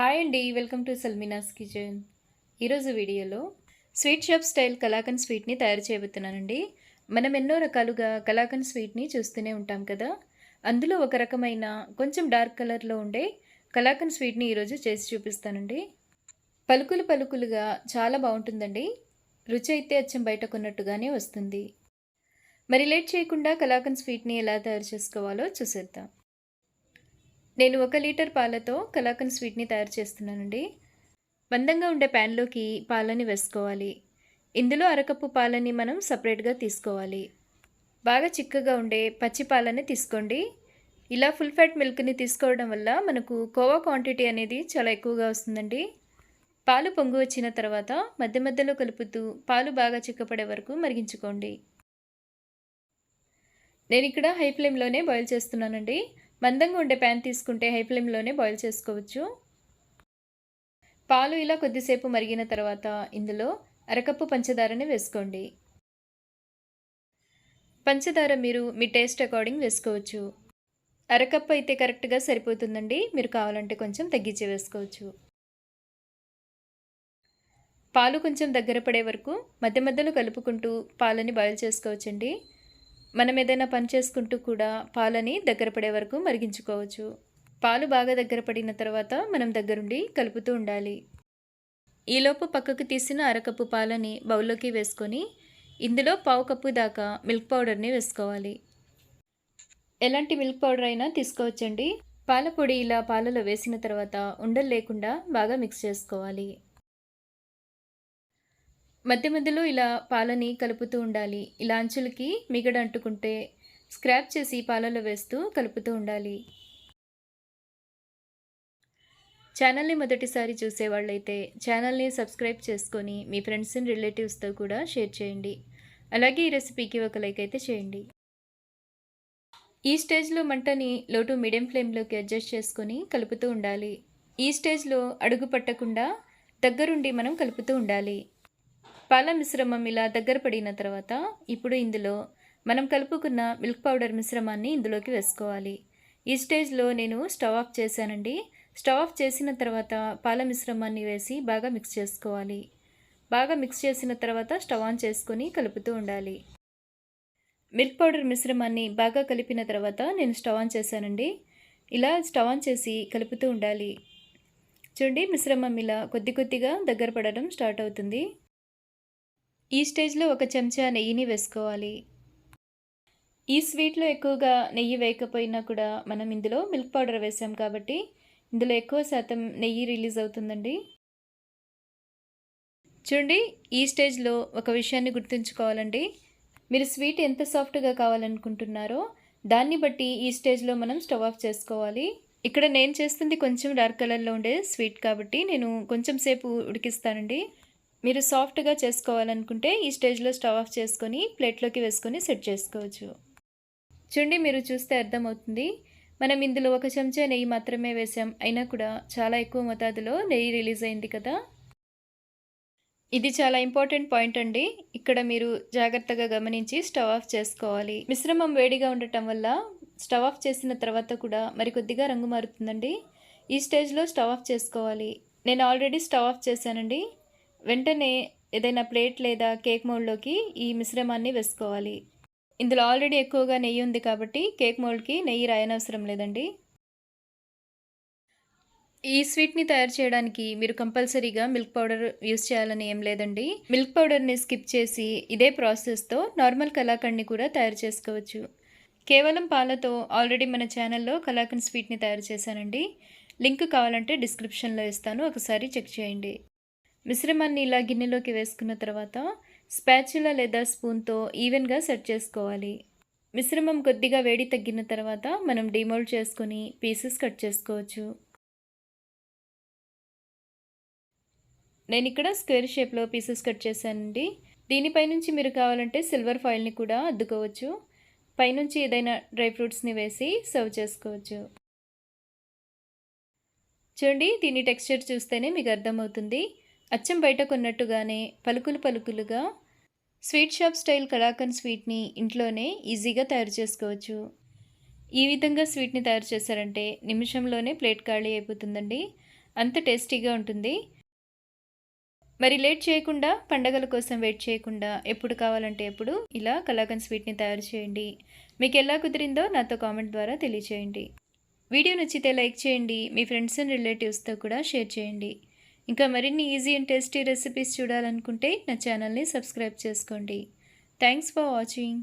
Hi అండి welcome to సల్మినాస్ kitchen. ఈరోజు వీడియోలో స్వీట్ షాప్ స్టైల్ కలాకండ్ స్వీట్ని తయారు చేయబోతున్నానండి. మనం ఎన్నో రకాలుగా కలాకండ్ స్వీట్ని చూస్తూనే ఉంటాం కదా. అందులో ఒక రకమైన కొంచెం డార్క్ కలర్లో ఉండే కలాకండ్ స్వీట్ని ఈరోజు చేసి చూపిస్తానండి. పలుకులు పలుకులుగా చాలా బాగుంటుందండి. రుచి అయితే అచ్చం బయట కొన్నట్టుగానే వస్తుంది. మరి లేట్ చేయకుండా కలాకండ్ స్వీట్ని ఎలా తయారు చేసుకోవాలో చూసేద్దాం. నేను ఒక లీటర్ పాలతో కలాకండ్ స్వీట్ని తయారు చేస్తున్నానండి. మందంగా ఉండే ప్యాన్లోకి పాలని వేసుకోవాలి. ఇందులో అరకప్పు పాలని మనం సపరేట్గా తీసుకోవాలి. బాగా చిక్కగా ఉండే పచ్చి పాలని తీసుకోండి. ఇలా ఫుల్ ఫ్యాట్ మిల్క్ని తీసుకోవడం వల్ల మనకు కోవా క్వాంటిటీ అనేది చాలా ఎక్కువగా వస్తుందండి. పాలు పొంగు వచ్చిన తర్వాత మధ్య మధ్యలో కలుపుతూ పాలు బాగా చిక్కపడే వరకు మరిగించుకోండి. నేను ఇక్కడ హై ఫ్లేమ్లోనే బాయిల్ చేస్తున్నానండి. మందంగా ఉండే ప్యాన్ తీసుకుంటే హై ఫ్లేమ్లోనే బాయిల్ చేసుకోవచ్చు. పాలు ఇలా కొద్దిసేపు మరిగిన తర్వాత ఇందులో అరకప్పు పంచదారని వేసుకోండి. పంచదార మీరు మీ టేస్ట్ అకార్డింగ్ వేసుకోవచ్చు. అరకప్పు అయితే కరెక్ట్గా సరిపోతుందండి. మీరు కావాలంటే కొంచెం తగ్గించి వేసుకోవచ్చు. పాలు కొంచెం దగ్గర పడే వరకు మధ్య మధ్యలో కలుపుకుంటూ పాలని బాయిల్ చేసుకోవచ్చండి. మనం ఏదైనా పని చేసుకుంటూ కూడా పాలని దగ్గర పడే వరకు మరిగించుకోవచ్చు. పాలు బాగా దగ్గర పడిన తర్వాత మనం దగ్గరుండి కలుపుతూ ఉండాలి. ఈలోపు పక్కకు తీసిన అరకప్పు పాలని బౌల్లోకి వేసుకొని ఇందులో పావు కప్పు దాకా మిల్క్ పౌడర్ని వేసుకోవాలి. ఎలాంటి మిల్క్ పౌడర్ అయినా తీసుకోవచ్చండి. పాల పొడి ఇలా పాలలో వేసిన తర్వాత ఉండలు లేకుండా బాగా మిక్స్ చేసుకోవాలి. మధ్య మధ్యలో ఇలా పాలని కలుపుతూ ఉండాలి. ఇలా అంచులకి మిగడ అంటుకుంటే స్క్రాప్ చేసి పాలలో వేస్తూ కలుపుతూ ఉండాలి. ఛానల్ని మొదటిసారి చూసేవాళ్ళైతే ఛానల్ని సబ్స్క్రైబ్ చేసుకొని మీ ఫ్రెండ్స్ అండ్ రిలేటివ్స్తో కూడా షేర్ చేయండి. అలాగే ఈ రెసిపీకి ఒక లైక్ అయితే చేయండి. ఈ స్టేజ్లో మంటని లోటు మీడియం ఫ్లేమ్లోకి అడ్జస్ట్ చేసుకొని కలుపుతూ ఉండాలి. ఈ స్టేజ్లో అడుగు పట్టకుండా దగ్గరుండి మనం కలుపుతూ ఉండాలి. పాల మిశ్రమం ఇలా దగ్గర పడిన తర్వాత ఇప్పుడు ఇందులో మనం కలుపుకున్న మిల్క్ పౌడర్ మిశ్రమాన్ని ఇందులోకి వేసుకోవాలి. ఈ స్టేజ్లో నేను స్టవ్ ఆఫ్ చేశానండి. స్టవ్ ఆఫ్ చేసిన తర్వాత పాల మిశ్రమాన్ని వేసి బాగా మిక్స్ చేసుకోవాలి. బాగా మిక్స్ చేసిన తర్వాత స్టవ్ ఆన్ చేసుకొని కలుపుతూ ఉండాలి. మిల్క్ పౌడర్ మిశ్రమాన్ని బాగా కలిపిన తర్వాత నేను స్టవ్ ఆన్ చేశానండి. ఇలా స్టవ్ ఆన్ చేసి కలుపుతూ ఉండాలి. చూడండి మిశ్రమం ఇలా కొద్ది కొద్దిగా దగ్గర పడడం స్టార్ట్ అవుతుంది. ఈ స్టేజ్లో ఒక చెంచా నెయ్యిని వేసుకోవాలి. ఈ స్వీట్లో ఎక్కువగా నెయ్యి వేయకపోయినా కూడా మనం ఇందులో మిల్క్ పౌడర్ వేసాం కాబట్టి ఇందులో ఎక్కువ శాతం నెయ్యి రిలీజ్ అవుతుందండి. చూడండి ఈ స్టేజ్లో ఒక విషయాన్ని గుర్తుంచుకోవాలండి. మీరు స్వీట్ ఎంత సాఫ్ట్గా కావాలనుకుంటున్నారో దాన్ని బట్టి ఈ స్టేజ్లో మనం స్టవ్ ఆఫ్ చేసుకోవాలి. ఇక్కడ నేను చేస్తుంది కొంచెం డార్క్ కలర్లో ఉండే స్వీట్ కాబట్టి నేను కొంచెం సేపు ఉడికిస్తానండి. మీరు సాఫ్ట్గా చేసుకోవాలనుకుంటే ఈ స్టేజ్లో స్టవ్ ఆఫ్ చేసుకొని ప్లేట్లోకి వేసుకొని సెట్ చేసుకోవచ్చు. చూడండి మీరు చూస్తే అర్థమవుతుంది. మనం ఇందులో ఒక చెంచా నెయ్యి మాత్రమే వేసాం. అయినా కూడా చాలా ఎక్కువ మోతాదులో నెయ్యి రిలీజ్ అయింది కదా? ఇది చాలా ఇంపార్టెంట్ పాయింట్ అండి. ఇక్కడ మీరు జాగ్రత్తగా గమనించి స్టవ్ ఆఫ్ చేసుకోవాలి. మిశ్రమం వేడిగా ఉండటం వల్ల స్టవ్ ఆఫ్ చేసిన తర్వాత కూడా మరి కొద్దిగా రంగు మారుతుందండి. ఈ స్టేజ్లో స్టవ్ ఆఫ్ చేసుకోవాలి. నేను ఆల్రెడీ స్టవ్ ఆఫ్ చేశానండి. వెంటనే ఏదైనా ప్లేట్ లేదా కేక్ మోల్డ్లోకి ఈ మిశ్రమాన్ని వేసుకోవాలి. ఇందులో ఆల్రెడీ ఎక్కువగా నెయ్యి ఉంది కాబట్టి కేక్ మోల్డ్కి నెయ్యి రాయనవసరం లేదండి. ఈ స్వీట్ని తయారు చేయడానికి మీరు కంపల్సరీగా మిల్క్ పౌడర్ యూస్ చేయాలని ఏం లేదండి. మిల్క్ పౌడర్ని స్కిప్ చేసి ఇదే ప్రాసెస్తో నార్మల్ కలాకండ్ని కూడా తయారు చేసుకోవచ్చు. కేవలం పాలతో ఆల్రెడీ మన ఛానల్లో కలాకండ్ స్వీట్ని తయారు చేశానండి. లింక్ కావాలంటే డిస్క్రిప్షన్లో ఇస్తాను. ఒకసారి చెక్ చేయండి. మిశ్రమాన్ని ఇలా గిన్నెలోకి వేసుకున్న తర్వాత స్పాచులా లేదా స్పూన్తో ఈవెన్గా సెట్ చేసుకోవాలి. మిశ్రమం కొద్దిగా వేడి తగ్గిన తర్వాత మనం డిమోల్డ్ చేసుకొని పీసెస్ కట్ చేసుకోవచ్చు. నేను ఇక్కడ స్క్వేర్ షేప్లో పీసెస్ కట్ చేశానండి. దీనిపై నుంచి మీరు కావాలంటే సిల్వర్ ఫాయిల్ని కూడా అద్దుకోవచ్చు. పైనుంచి ఏదైనా డ్రై ఫ్రూట్స్ని వేసి సర్వ్ చేసుకోవచ్చు. చూడండి దీని టెక్స్చర్ చూస్తేనే మీకు అర్థమవుతుంది. అచ్చం బయట కొన్నట్టుగానే పలుకులు పలుకులుగా స్వీట్ షాప్ స్టైల్ కలాకన్ స్వీట్ని ఇంట్లోనే ఈజీగా తయారు చేసుకోవచ్చు. ఈ విధంగా స్వీట్ని తయారు చేశారంటే నిమిషంలోనే ప్లేట్ ఖాళీ అయిపోతుందండి. అంత టేస్టీగా ఉంటుంది. మరి లేట్ చేయకుండా పండగల కోసం వెయిట్ చేయకుండా ఎప్పుడు కావాలంటే ఎప్పుడు ఇలా కలాకండ్ స్వీట్ని తయారు చేయండి. మీకు ఎలా కుదిరిందో నాతో కామెంట్ ద్వారా తెలియచేయండి. వీడియో నచ్చితే లైక్ చేయండి. మీ ఫ్రెండ్స్ అండ్ రిలేటివ్స్తో కూడా షేర్ చేయండి. ఇంకా మరిన్ని ఈజీ అండ్ టేస్టీ రెసిపీస్ చూడాలనుకుంటే నా ఛానల్ని సబ్స్క్రైబ్ చేసుకోండి. Thanks for watching